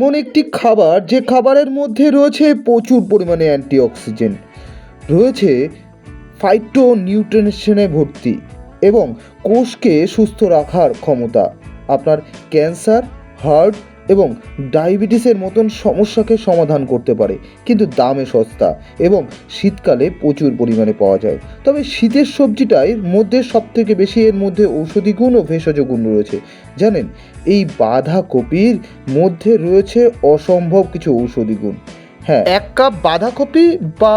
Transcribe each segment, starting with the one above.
এমন একটি খাবার যে খাবারের মধ্যে রয়েছে প্রচুর পরিমাণে অ্যান্টিঅক্সিজেন রয়েছে ফাইটো নিউট্রিশনে ভর্তি এবং কোষকে সুস্থ রাখার ক্ষমতা। আপনার ক্যান্সার হার্ট এবং ডায়াবেটিসের মতন সমস্যাকে সমাধান করতে পারে, কিন্তু দামে সস্তা এবং শীতকালে প্রচুর পরিমাণে পাওয়া যায়। তবে শীতের সবজিটার মধ্যে সবথেকে বেশি এর মধ্যে ঔষধি গুণ ও ভেষজ গুণ রয়েছে। জানেন, এই বাঁধাকপির মধ্যে রয়েছে অসম্ভব কিছু ঔষধি গুণ। হ্যাঁ এক কাপ বাঁধাকপি বা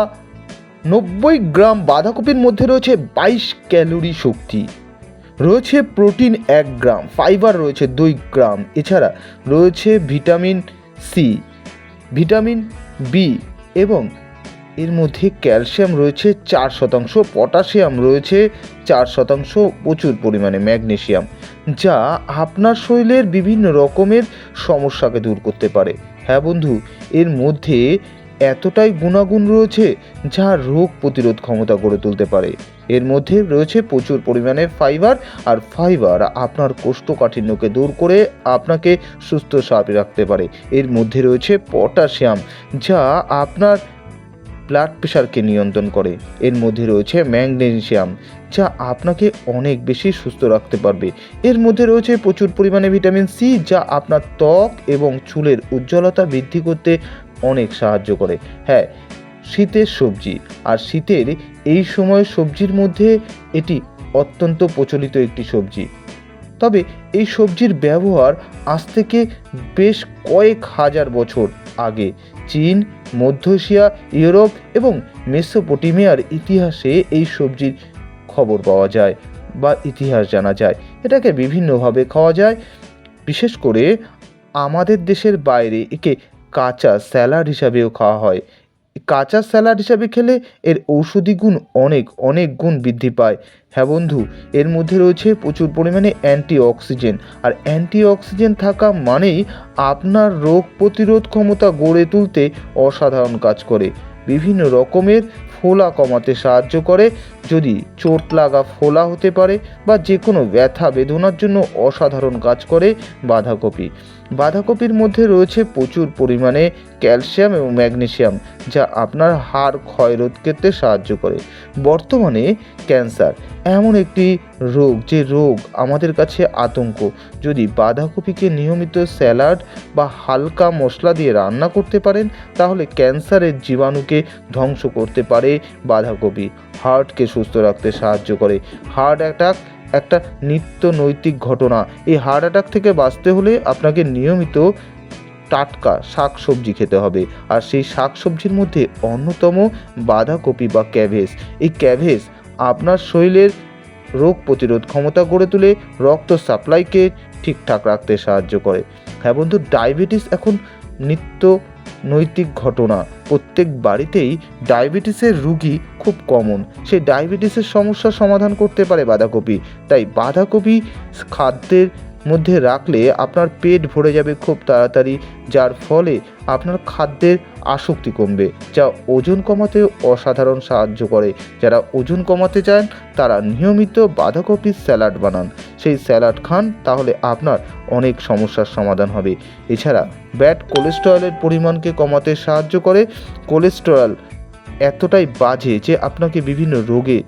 নব্বই গ্রাম বাঁধাকপির মধ্যে রয়েছে বাইশ ক্যালোরি শক্তি। রয়েছে প্রোটিন এক গ্রাম, ফাইবার রয়েছে দুই গ্রাম। এছাড়া রয়েছে ভিটামিন সি, ভিটামিন বি এবং এর মধ্যে ক্যালসিয়াম রয়েছে চার শতাংশ, পটাশিয়াম রয়েছে চার শতাংশ, প্রচুর পরিমাণে ম্যাগনেশিয়াম, যা আপনার শরীরের বিভিন্ন রকমের সমস্যাকে দূর করতে পারে। হ্যাঁ বন্ধু, এর মধ্যে এতটাই গুণাগুণ রয়েছে যা রোগ প্রতিরোধ ক্ষমতা গড়ে তুলতে পারে। এর মধ্যে রয়েছে প্রচুর পরিমাণে ফাইবার আর ফাইবার আপনার কোষ্ঠকাঠিন্যকে দূর করে আপনাকে সুস্থ সাপে রাখতে পারে। এর মধ্যে রয়েছে পটাশিয়াম যা আপনার ব্লাড প্রেশারকে নিয়ন্ত্রণ করে। এর মধ্যে রয়েছে ম্যাগনেসিয়াম যা আপনাকে অনেক বেশি সুস্থ রাখতে পারবে। এর মধ্যে রয়েছে প্রচুর পরিমাণে ভিটামিন সি, যা আপনার ত্বক এবং চুলের উজ্জ্বলতা বৃদ্ধি করতে অনেক সাহায্য করে। হ্যাঁ শীতের সবজি। আর শীতের এই সময় সবজির মধ্যে এটি অত্যন্ত প্রচলিত একটি সবজি। তবে এই সবজির ব্যবহার আজ থেকে বেশ কয়েক হাজার বছর আগে। চীন, মধ্য এশিয়া, ইউরোপ এবং মেসোপটেমিয়ার ইতিহাসে এই সবজির খবর পাওয়া যায় বা ইতিহাস জানা যায়। এটাকে বিভিন্নভাবে খাওয়া যায়। বিশেষ করে আমাদের দেশের বাইরে একে কাঁচা স্যালাড হিসাবেও খাওয়া হয়। কাঁচা স্যালাড হিসাবে খেলে এর ঔষধি গুণ অনেক অনেক গুণ বৃদ্ধি পায়। হ্যাঁ বন্ধু, এর মধ্যে রয়েছে প্রচুর পরিমাণে অ্যান্টি অক্সিজেন আর অ্যান্টি অক্সিজেন থাকা মানেই আপনার রোগ প্রতিরোধ ক্ষমতা গড়ে তুলতে অসাধারণ কাজ করে। বিভিন্ন রকমের ফোলা কমাতে সাহায্য করে। যদি চোট লাগা ফোলা হতে পারে বা যে কোনো ব্যথা বেদনার জন্য অসাধারণ কাজ করে বাঁধাকপি। বাঁধাকপির মধ্যে রয়েছে প্রচুর পরিমাণে ক্যালসিয়াম এবং ম্যাগনেসিয়াম, যা আপনার হাড় ক্ষয় রোধ করতে সাহায্য করে। বর্তমানে ক্যান্সার এমন একটি রোগ যে রোগ আমাদের কাছে আতঙ্ক। যদি বাঁধাকপিকে নিয়মিত স্যালাড বা হালকা মশলা দিয়ে রান্না করতে পারেন, তাহলে ক্যান্সারের জীবাণুকে ধ্বংস করতে পারে বাঁধাকপি। হার্টকে সুস্থ রাখতে সাহায্য করে। হার্ট অ্যাটাক একটা নিত্য নৈতিক ঘটনা। এই হার্ট অ্যাটাক থেকে বাঁচতে হলে আপনাকে নিয়মিত টাটকা শাক সবজি খেতে হবে। আর সেই শাক সবজির মধ্যে অন্যতম বাঁধাকপি বা ক্যাভেজ। এই ক্যাভেজ আপনার শরীরের রোগ প্রতিরোধ ক্ষমতা গড়ে তুলে, রক্ত সাপ্লাইকে ঠিকঠাক রাখতে সাহায্য করে। হ্যাঁ বন্ধু, ডায়াবেটিস এখন নিত্য নৈতিক ঘটনা। প্রত্যেক বাড়িতেই ডায়াবেটিসের রুগী খুব কমন সেই ডায়াবেটিসের সমস্যার সমাধান করতে পারে বাঁধাকপি। তাই বাঁধাকপি খাদ্যের মধ্যে রাখলে আপনার পেট ভরে যাবে খুব তাড়াতাড়ি, যার ফলে আপনার খাদ্যের আসক্তি কমবে, যা ওজন কমাতে অসাধারণ সাহায্য করে। যারা ওজন কমাতে চান, তারা নিয়মিত বাঁধাকপির স্যালাড বানান। সেই স্যালাড খান, তাহলে আপনার অনেক সমস্যার সমাধান হবে। এছাড়া ব্যাড কোলেস্টেরলের পরিমাণকে কমাতে সাহায্য করে। কোলেস্টেরল এতটাই বাজে যে আপনাকে বিভিন্ন রোগে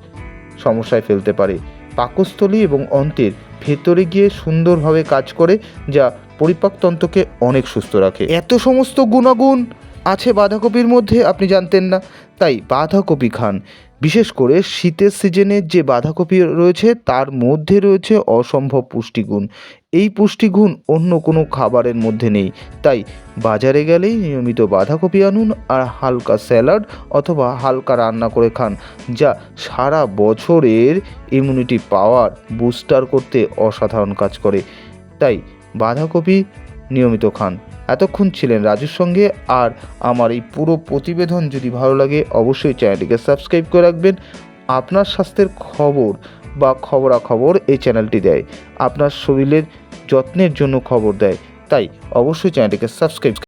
সমস্যায় ফেলতে পারে। পাকস্থলী এবং অন্তের ভেতরে গিয়ে সুন্দরভাবে কাজ করে, যা পরিপাকতন্ত্রকে অনেক সুস্থ রাখে। এত সমস্ত গুণাগুণ আছে বাঁধাকপির মধ্যে, আপনি জানতেন না। তাই বাঁধাকপি খান। বিশেষ করে শীতের সিজনে যে বাঁধাকপি রয়েছে, তার মধ্যে রয়েছে অসম্ভব পুষ্টিগুণ। এই পুষ্টিগুণ অন্য কোনো খাবারের মধ্যে নেই। তাই বাজারে গেলেই নিয়মিত বাঁধাকপি আনুন আর হালকা স্যালাড অথবা হালকা রান্না করে খান, যা সারা বছরের ইমিউনিটি পাওয়ার বুস্টার করতে অসাধারণ কাজ করে। তাই বাঁধাকপি নিয়মিত খান। এতক্ষণ ছিলেন রাজুর সঙ্গে আর আমার এই পুরো প্রতিবেদন যদি ভালো লাগে অবশ্যই চ্যানেলটিকে সাবস্ক্রাইব করে রাখবেন। আপনার স্বাস্থ্যের খবর বা খবরাখবর এই চ্যানেলটি দেয়। আপনার শরীরের যত্নের জন্য খবর দেয়। তাই অবশ্যই চ্যানেলটিকে সাবস্ক্রাইব